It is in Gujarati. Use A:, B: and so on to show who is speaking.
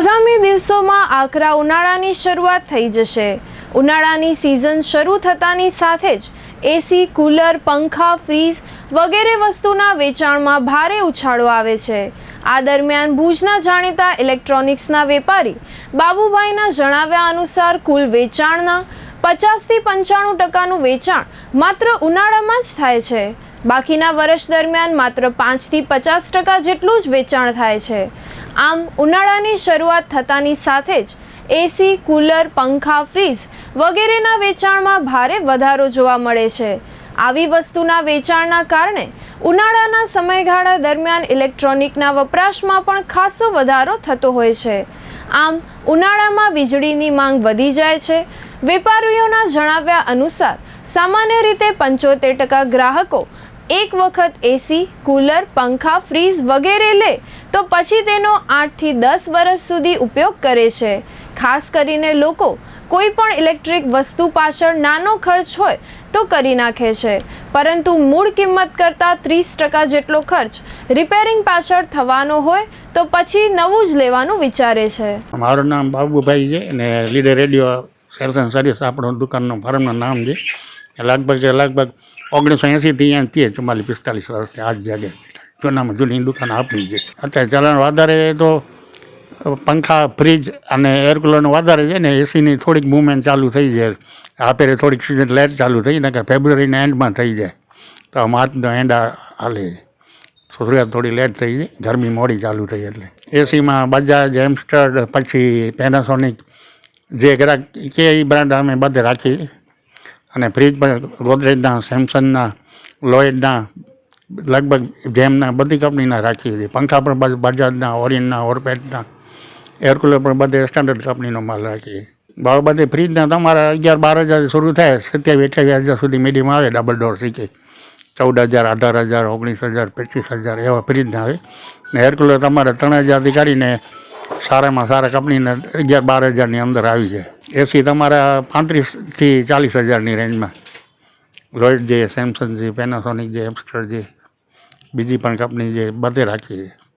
A: આગામી દિવસોમાં આકરા ઉનાળાની શરૂઆત થઈ જશે. ઉનાળાની સિઝન શરૂ થતાની સાથે જ એસી કુલર પંખા ફ્રીજ વગેરે વસ્તુના વેચાણમાં ભારે ઉછાળો આવે છે. આ દરમિયાન ભુજના જાણીતા ઇલેક્ટ્રોનિક્સના વેપારી બાબુભાઈના જણાવ્યા અનુસાર કુલ વેચાણના પચાસથી પંચાણું ટકાનું વેચાણ માત્ર ઉનાળામાં જ થાય છે. બાકીના વર્ષ દરમિયાન માત્ર પાંચથી પચાસ ટકા જેટલું જ વેચાણ થાય છે. આમ ઉનાળાની શરૂઆત થતાની સાથે જ એસી કુલર, પંખા ફ્રીજ વગેરેના વેચાણમાં ભારે વધારો જોવા મળે છે. આવી વસ્તુના વેચાણના કારણે ઉનાળાના સમયગાળા દરમિયાન ઇલેક્ટ્રોનિકના વપરાશમાં પણ ખાસો વધારો થતો હોય છે. આમ ઉનાળામાં વીજળીની માંગ વધી જાય છે. વેપારીઓના જણાવ્યા અનુસાર સામાન્ય રીતે પંચોતેર ટકા ગ્રાહકો એક વખત એસી કુલર, પંખા ફ્રીજ વગેરે લે તો પછી તેનો આઠથી દસ વર્ષ સુધી ઉપયોગ કરે છે. ખાસ કરીને લોકો કોઈ પણ ઇલેક્ટ્રિક વસ્તુ પાછળ નાનો ખર્ચ હોય તો કરી નાખે છે. પરંતુ મૂળ કિંમત કરતાં ત્રીસ ટકા જેટલો ખર્ચ રિપેરિંગ પાછળ થવાનો હોય તો પછી નવું જ લેવાનું વિચારે છે.
B: મારું નામ બાબુભાઈ છે અને leader radio sales and service આપણું દુકાનનું ફાર્મનું નામ છે. લગભગ લગભગ ઓગણીસો એંસીથી અહીંયા તે ચુમ્માલીસ પિસ્તાલીસ વર્ષથી આજ જગ્યાએ જૂનામાં જૂની દુકાન આપણી છે. અત્યારે ચલણ વધારે તો પંખા, ફ્રીજ અને એર વધારે છે ને એસીની થોડીક મૂવમેન્ટ ચાલુ થઈ જાય આપેરે થોડીક સિઝન લેટ ચાલુ થઈ ને કે ફેબ્રુઆરીના એન્ડમાં થઈ જાય. તો માર્ચનો એન્ડ આ હાલે. શરૂઆત થોડી લેટ થઈ ગઈ ગરમી મોડી ચાલુ થઈ એટલે. એસીમાં બજાજ એમસ્ટર પછી પેનાસોનિક જે ગ્રાહક કે એ બ્રાન્ડ અમે બધે રાખીએ. અને ફ્રીજ પણ ગોદરેજના સેમસંગના લોઇડના લગભગ જેમના બધી કંપનીના રાખીએ છીએ પંખા પણ બજાજના, ઓરિયનના, ઓરપેટના એરકુલર પણ બધે સ્ટાન્ડર્ડ કંપનીનો માલ રાખીએ ભાવ બધે ફ્રીજના તમારા અગિયાર બાર હજાર શરૂ થાય, સત્યાવીસ, અઠ્યાવીસ હજાર સુધી મીડિયમ આવે ડબલ ડોર શીખે ચૌદ હજાર, અઢાર હજાર, ઓગણીસ હજાર, પચીસ હજાર એવા ફ્રીજના આવે ને એરકુલર તમારે ત્રણ હજારથી કાઢીને સારામાં સારા કંપનીને અગિયાર બાર હજારની અંદર આવી જાય. એસી તમારા પાંત્રીસથી ચાલીસ હજારની રેન્જમાં લોઇડ જે સેમસંગ જે પેનાસોનિક જે એમસ્ટર છે બીજી પણ કંપની છે બધે રાખીએ છીએ